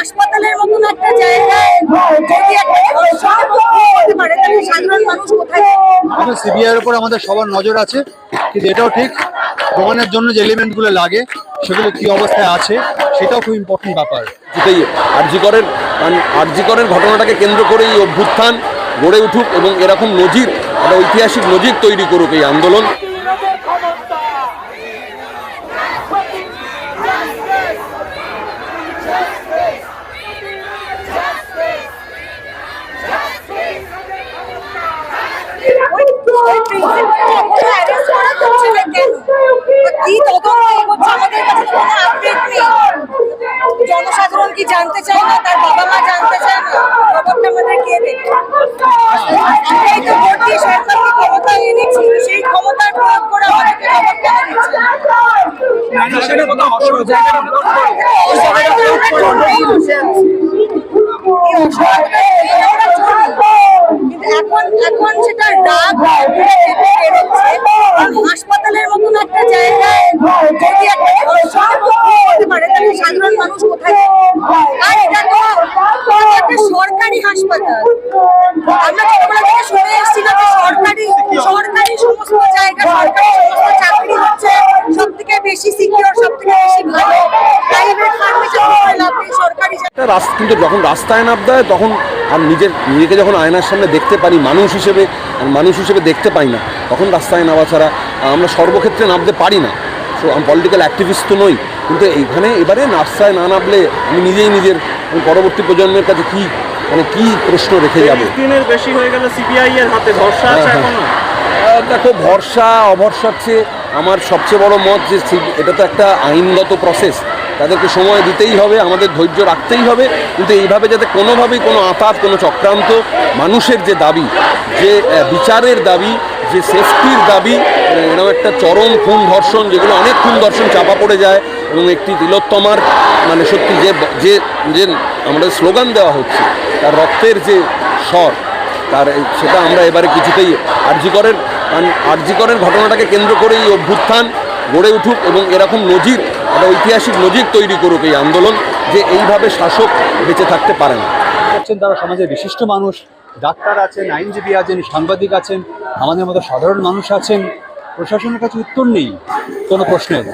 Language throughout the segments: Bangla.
হাসপাতালের মতন একটা জায়গায় যদি একটা হতে পারে তাহলে সাধারণ মানুষ কোথায় সিবিআই এর উপর আমাদের সবার নজর আছে কিন্তু এটাও ঠিক প্রমাণের জন্য যে এলিমেন্টগুলো লাগে সেগুলো কি অবস্থায় আছে সেটাও খুব ইম্পর্টেন্ট ব্যাপার। যেটাই আরজিকরের আরজিকরের ঘটনাটাকে কেন্দ্র করে এই অভ্যুত্থান গড়ে উঠুক এবং এরকম নজির একটা ঐতিহাসিক নজির তৈরি করুক এই আন্দোলন ওই ওই প্রিন্সিপাল এখনও অ্যারেস্ট করা হচ্ছে না কেন বা কি তদন্ত এগোচ্ছে আমাদের কাছে তো কোনো আপডেট নেই জনসাধারণ কি জানতে চায় না? তার বাবা মা জানতে চায় না? খবরটা মানে কে দেবে? আমরাই তো ভোট দিয়ে সরকারকে ক্ষমতায় এনেছি সেই ক্ষমতার প্রয়োগ করে আমাদেরকে খবর কেন দিচ্ছে না? ওই জায়গাটাতে আমরা চোরেই বসে আছি। এই অসহায়তা আমরা চোর। কিন্তু এখন এখন সেটা রাগ বেরোচ্ছে কারণ হাসপাতালের মতন একটা জায়গায় যদি একটা ধর্ষণের ঘটনা হতে পারে তাহলে সাধারণ মানুষ কোথায়? সরকারি হাসপাতাল। আমরা ছোটবেলা শুনে না সরকারি সরকারি সমস্ত জায়গা, সরকারি সমস্ত চাকরি হচ্ছে সব থেকে বেশি সিকিউর সব থেকে বেশি ভালো কিন্তু যখন রাস্তায় নামতে হয় তখন আর নিজের নিজেকে যখন আয়নার সামনে দেখতে পারি, মানুষ হিসেবে মানুষ হিসেবে দেখতে পাই না, তখন রাস্তায় নামা ছাড়া আমরা সর্বক্ষেত্রে নামতে পারি না। সো আমি পলিটিক্যাল অ্যাক্টিভিস্ট তো নই। কিন্তু এইখানে এবারে রাস্তায় না নামলে আমি নিজেই নিজের পরবর্তী প্রজন্মের কাছে কি মানে কি প্রশ্ন রেখে যাব? দিনের বেশি হয়ে গেল সিবিআই এর হাতে ভরসা আছে হ্যাঁ, এখনও? দেখো ভরসা অভরসার চেয়ে আমার সবচেয়ে বড় মত যে এটা তো একটা আইনগত প্রসেস তাদেরকে সময় দিতেই হবে আমাদের ধৈর্য রাখতেই হবে কিন্তু এইভাবে যাতে কোনোভাবেই কোনো আতাত কোনো চক্রান্ত মানুষের যে দাবি যে বিচারের দাবি যে সেফটির দাবি আহ, এরকম একটা চরম খুন ধর্ষণ যেগুলো অনেক খুন ধর্ষণ চাপা পড়ে যায় এবং একটি তিলোত্তমার মানে সত্যি যে যে যে আমাদের স্লোগান দেওয়া হচ্ছে, তার রক্তের যে স্বর, তার সেটা আমরা এবারে কিছুতেই আরজিকরের আরজিকরের ঘটনাটাকে কেন্দ্র করে এই অভ্যুত্থান গড়ে উঠুক এবং এরকম নজির, একটা ঐতিহাসিক নজির তৈরি করুক এই আন্দোলন, যে এইভাবে শাসক বেঁচে থাকতে পারে না। করছেন তারা সমাজের বিশিষ্ট মানুষ, ডাক্তার আছেন, আইনজীবী আছেন, সাংবাদিক আছেন, আমাদের মতো সাধারণ মানুষ আছেন, প্রশাসনের কাছে উত্তর নেই, কোনো প্রশ্নের?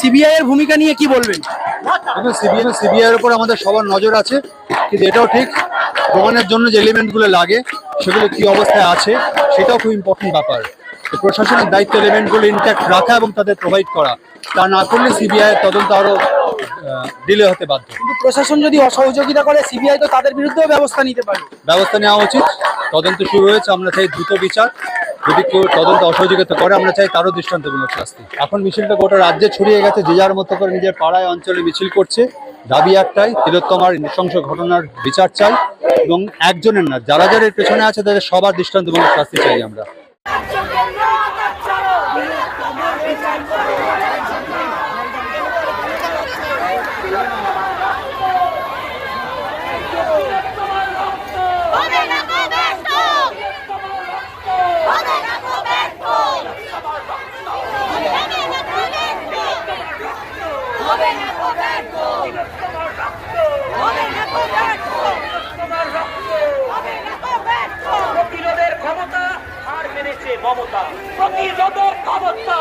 সিবিআই এর ভূমিকা নিয়ে কি বলবেন? সিবিআই সিবিআই এর উপর আমাদের সবার নজর আছে কিন্তু এটাও ঠিক প্রমাণের জন্য যে এলিমেন্টগুলো লাগে সেগুলো কি অবস্থায় আছে সেটাও খুব ইম্পর্টেন্ট ব্যাপার। প্রশাসনের দায়িত্ব এলিমেন্টগুলো ইনট্যাক্ট রাখা এবং তাদের প্রোভাইড করা। তা না করলে সিবিআই তদন্ত আরও ডিলে হতে বাধ্য। কিন্তু প্রশাসন যদি অসহযোগিতা করে সিবিআই তো তাদের বিরুদ্ধেও ব্যবস্থা নিতে পারে। ব্যবস্থা নেওয়া উচিত। তদন্ত শুরু হয়েছে আমরা চাই দ্রুত বিচার। যদি কেউ তদন্ত অসহযোগিতা করে, আমরা চাই তারও দৃষ্টান্তমূলক শাস্তি। এখন মিছিলটা গোটা রাজ্যে ছড়িয়ে গেছে, যে যার মতো করে নিজের পাড়ায় অঞ্চলে মিছিল করছে। দাবি একটাই, তিলোত্তমার নৃশংস ঘটনার বিচার চাই এবং একজনের না, যারা যারা পেছনে আছে, তাদের সবার দৃষ্টান্তমূলক শাস্তি চাই আমরা। প্রতিরোধের ক্ষমতা আর মেরেছে মমতা। প্রতিরোধের ক্ষমতা।